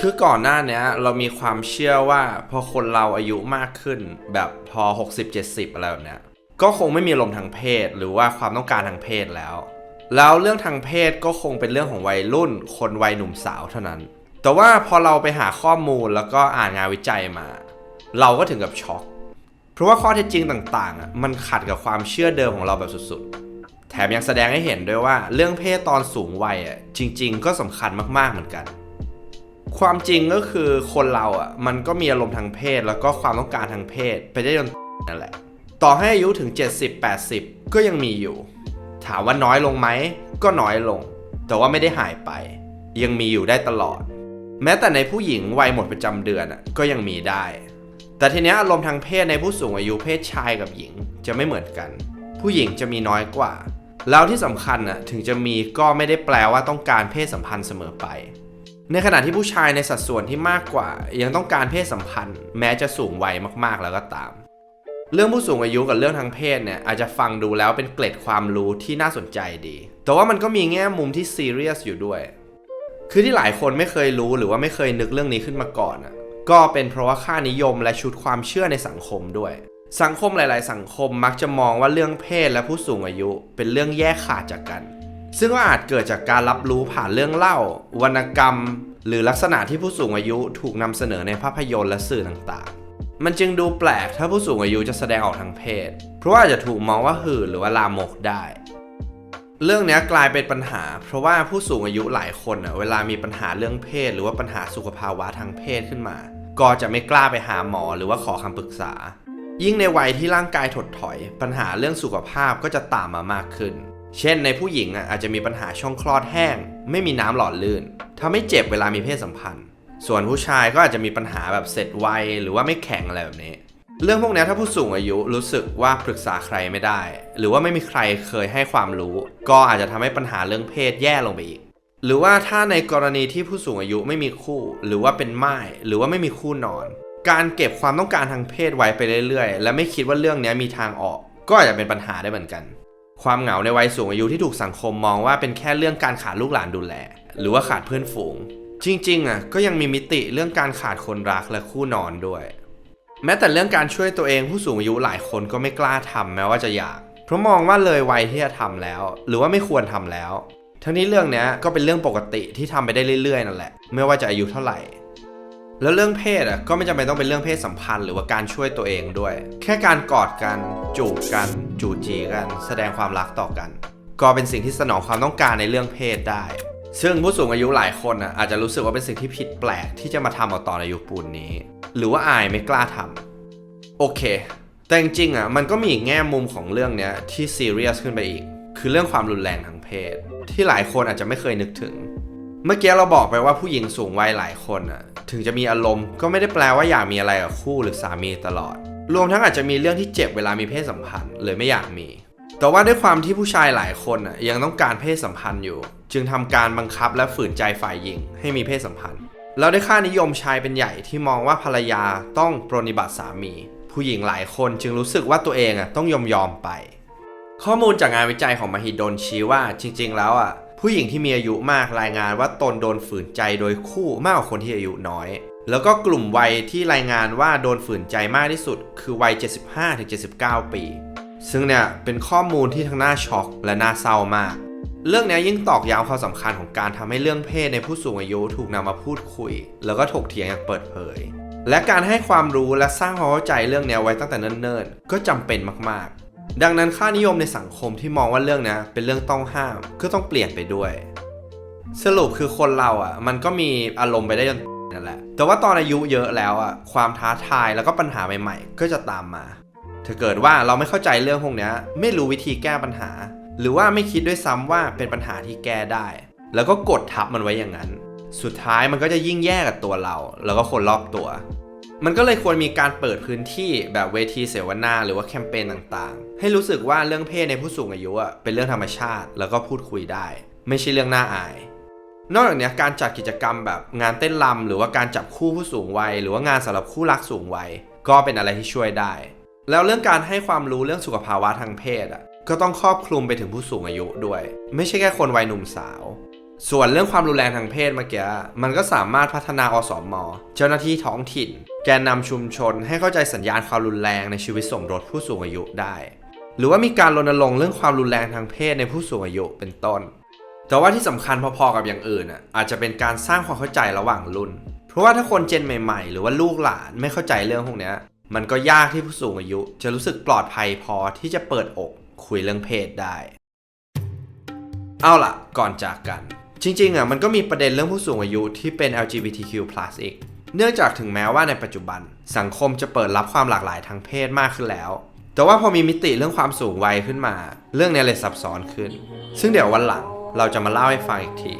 คือก่อนหน้านี้เรามีความเชื่อว่าพอคนเราอายุมากขึ้น แบบพอ 60-70 อะไรแบบเนี้ยก็คงไม่มีลมทางเพศหรือว่าความต้องการทางเพศแล้ว แล้วเรื่องทางเพศก็คงเป็นเรื่องของวัยรุ่น คนวัยหนุ่มสาวเท่านั้น แต่ว่าพอเราไปหาข้อมูลแล้วก็อ่านงานวิจัยมา เราก็ถึงกับช็อก เพราะว่าข้อเท็จจริงต่างๆ มันขัดกับความเชื่อเดิมของเราแบบสุดๆ แถมยังแสดงให้เห็นด้วยว่าเรื่องเพศตอนสูงวัยอะจริง ๆ ก็สำคัญมากๆเหมือนกัน ความจริงก็คือคนเราอะมันก็มีอารมณ์ทางเพศ แล้วก็ความต้องการทางเพศไปได้จนนั่นแหละ ต่อให้อายุถึง 70-80 ก็ยังมีอยู่ ถามว่าน้อยลงไหมก็น้อยลง แต่ว่าไม่ได้หายไป ยังมีอยู่ได้ตลอด แม้แต่ในผู้หญิงวัยหมดประจำเดือนอะก็ยังมีได้ แต่ทีเนี้ยอารมณ์ทางเพศในผู้สูงอายุเพศชายกับหญิงจะไม่เหมือนกัน ผู้หญิงจะมีน้อยกว่า แล้วที่สำคัญน่ะถึงจะมีก็ไม่ได้แปลว่าต้องการเพศสัมพันธ์เสมอไป ในขณะที่ผู้ชายในสัดส่วนที่มากกว่า ยังต้องการเพศสัมพันธ์ แม้จะสูงวัยมากๆแล้วก็ตาม เรื่องผู้สูงอายุกับเรื่องทางเพศเนี่ยอาจจะฟังดูแล้วเป็นเกล็ดความรู้ที่น่าสนใจดี แต่ว่ามันก็มีแง่มุมที่ซีเรียสอยู่ด้วย คือที่หลายคนไม่เคยรู้หรือว่าไม่เคยนึกเรื่องนี้ขึ้นมาก่อนอะก็เป็นเพราะว่าค่านิยมและชุดความเชื่อในสังคมด้วย สังคมหลาย ๆ สังคมมักจะมองว่าเรื่องเพศและผู้สูงอายุเป็นเรื่องแยกขาดจากกัน ซึ่งก็อาจเกิดจากการรับรู้ผ่านเรื่องเล่า วรรณกรรม หรือลักษณะที่ผู้สูงอายุถูกนำเสนอในภาพยนตร์และสื่อต่างๆ มันจึงดูแปลกถ้าผู้สูงอายุจะแสดงออกทางเพศ เพราะว่าอาจจะถูกมองว่าหื่นหรือว่าลามกได้ เรื่องนี้กลายเป็นปัญหา เพราะว่าผู้สูงอายุหลายคนเวลามีปัญหาเรื่องเพศ หรือว่าปัญหาสุขภาวะทางเพศขึ้นมา ก็จะไม่กล้าไปหาหมอหรือว่าขอคำปรึกษา ยิ่งในวัยที่ร่างกายถดถอย ปัญหาเรื่องสุขภาพก็จะตามมามากขึ้น เช่นในผู้หญิงอาจจะมีปัญหาช่องคลอดแห้ง ไม่มีน้ำหล่อลื่นทำให้เจ็บเวลามีเพศสัมพันธ์ ส่วนผู้ชายก็อาจจะมีปัญหาแบบเสร็จไวหรือว่าไม่แข็งอะไรแบบนี้ เรื่องพวกนี้ถ้าผู้สูงอายุรู้สึกว่าปรึกษาใครไม่ได้ หรือว่าไม่มีใครเคยให้ความรู้ ก็อาจจะทำให้ปัญหาเรื่องเพศแย่ลงไปอีก หรือว่าถ้าในกรณีที่ผู้สูงอายุไม่มีคู่ หรือว่าเป็นม่ายหรือว่าไม่มีคู่นอน การเก็บความต้องการทางเพศไว้ไปเรื่อยๆ และไม่คิดว่าเรื่องนี้มีทางออก ก็อาจจะเป็นปัญหาได้เหมือนกัน ความเหงาในวัยสูงอายุที่ถูกสังคมมองว่าเป็นแค่เรื่องการขาดลูกหลานดูแล หรือว่าขาดเพื่อนฝูง จริงๆอะก็ยังมีมิติเรื่องการขาดคนรักและคู่นอนด้วย แม้แต่เรื่องการช่วยตัวเองผู้สูงอายุหลายคนก็ไม่กล้าทำแม้ว่าจะอยาก เพราะมองว่าเลยวัยที่จะทำแล้ว หรือว่าไม่ควรทำแล้ว ทั้งนี้เรื่องนี้ก็เป็นเรื่องปกติที่ทำไปได้เรื่อยๆนั่นแหละ ไม่ว่าจะอายุเท่าไหร่ แล้วเรื่องเพศอะก็ไม่จำเป็นต้องเป็นเรื่องเพศสัมพันธ์หรือว่าการช่วยตัวเองด้วย แค่การกอดกันจูบกัน จูจีกัน แสดงความรักต่อกัน ก็เป็นสิ่งที่สนองความต้องการในเรื่องเพศได้ ซึ่งผู้สูงอายุหลายคนอะอาจจะรู้สึกว่าเป็นสิ่งที่ผิดแปลกที่จะมาทำเอาตอนอายุปูนนี้ หรือว่าอายไม่กล้าทำโอเค แต่จริงๆอะมันก็มีอีกแง่มุมของเรื่องเนี้ยที่ซีเรียสขึ้นไปอีก คือเรื่องความรุนแรงทางเพศ ที่หลายคนอาจจะไม่เคยนึกถึง เมื่อกี้เราบอกไปว่าผู้หญิงสูงวัยหลายคนอะถึงจะมีอารมณ์ก็ไม่ได้แปลว่าอยากมีอะไรกับคู่หรือสามีตลอด รวมทั้งอาจจะมีเรื่องที่เจ็บเวลามีเพศสัมพันธ์เลยไม่อยากมี แต่ว่าด้วยความที่ผู้ชายหลายคนอะยังต้องการเพศสัมพันธ์อยู่ จึงทำการบังคับและฝืนใจฝ่ายหญิง ให้มีเพศสัมพันธ์แล้วด้วยค่านิยมชายเป็นใหญ่ที่มองว่าภรรยาต้องปรนนิบัติสามี ผู้หญิงหลายคนจึงรู้สึกว่าตัวเองอะต้องยอมยอมไป ข้อมูลจากงานวิจัยของมหิดลชี้ว่าจริง ๆ แล้วอะ ผู้หญิงที่มีอายุมากรายงานว่าตนโดนฝืนใจโดยคู่มากกว่าคนที่อายุน้อย แล้วก็กลุ่มวัยที่รายงานว่าโดนฝืนใจมากที่สุด คือวัย 75-79 ปี ซึ่งเนี่ยเป็นข้อมูลที่ทั้งน่าช็อกและน่าเศร้ามาก เรื่องนี้ยิ่งตอกย้ำความสำคัญของการทำให้เรื่องเพศในผู้สูงอายุถูกนำมาพูดคุย แล้วก็ถกเถียงอย่างเปิดเผย และการให้ความรู้และสร้างความเข้าใจเรื่องนี้ไว้ตั้งแต่เนิ่นๆ ก็จำเป็นมากๆ ดังนั้นค่านิยมในสังคมที่มองว่าเรื่องนี้เป็นเรื่องต้องห้ามก็ต้องเปลี่ยนไปด้วย สรุปคือคนเราอะ มันก็มีอารมณ์ไปได้จนนั่นแหละ แต่ว่าตอนอายุเยอะแล้วอะความท้าทายแล้วก็ปัญหาใหม่ๆ ก็จะตามมา ถ้าเกิดว่าเราไม่เข้าใจเรื่องพวกนี้ไม่รู้วิธีแก้ปัญหา หรือว่าไม่คิดด้วยซ้ำว่าเป็นปัญหาที่แก้ได้ แล้วก็กดทับมันไว้อย่างนั้น สุดท้ายมันก็จะยิ่งแย่กับตัวเรา แล้วก็คนรอบตัว มันก็เลยควรมีการเปิดพื้นที่แบบเวทีเสวนาหรือว่าแคมเปญต่างๆ ให้รู้สึกว่าเรื่องเพศในผู้สูงอายุอะเป็นเรื่องธรรมชาติ แล้วก็พูดคุยได้ ไม่ใช่เรื่องน่าอาย นอกจากนี้การจัดกิจกรรมแบบงานเต้นรำหรือว่าการจับคู่ผู้สูงวัย หรือว่างานสำหรับคู่รักสูงวัย ก็เป็นอะไรที่ช่วยได้ แล้วเรื่องการให้ความรู้เรื่องสุขภาวะทางเพศอะก็ต้องครอบคลุมไปถึงผู้สูงอายุด้วย ไม่ใช่แค่คนวัยหนุ่มสาว ส่วนเรื่องความรุนแรงทางเพศเมื่อกี้มันก็สามารถพัฒนาอสมเจ้าหน้าที่ท้องถิ่น แกนนำชุมชนให้เข้าใจสัญญาณความรุนแรงในชีวิตสมรสผู้สูงอายุได้ หรือว่ามีการรณรงค์เรื่องความรุนแรงทางเพศในผู้สูงอายุเป็นต้น แต่ว่าที่สำคัญพอๆกับอย่างอื่นอะอาจจะเป็นการสร้างความเข้าใจระหว่างรุ่น เพราะว่าถ้าคนเจนใหม่ ๆ หรือว่าลูกหลานไม่เข้าใจเรื่องพวกนี้มันก็ยากที่ผู้สูงอายุ จะรู้สึกปลอดภัยพอที่จะเปิดอกคุยเรื่องเพศได้ เอาล่ะ ก่อนจากกัน จริงๆอะมันก็มีประเด็นเรื่องผู้สูงอายุที่เป็น LGBTQ+ อีก เนื่องจากถึงแม้ว่าในปัจจุบัน สังคมจะเปิดรับความหลากหลายทางเพศมากขึ้นแล้ว แต่ว่าพอมีมิติเรื่องความสูงวัยขึ้นมา เรื่องนี้เลยซับซ้อนขึ้น ซึ่งเดี๋ยววันหลังเราจะมาเล่าให้ฟังอีกที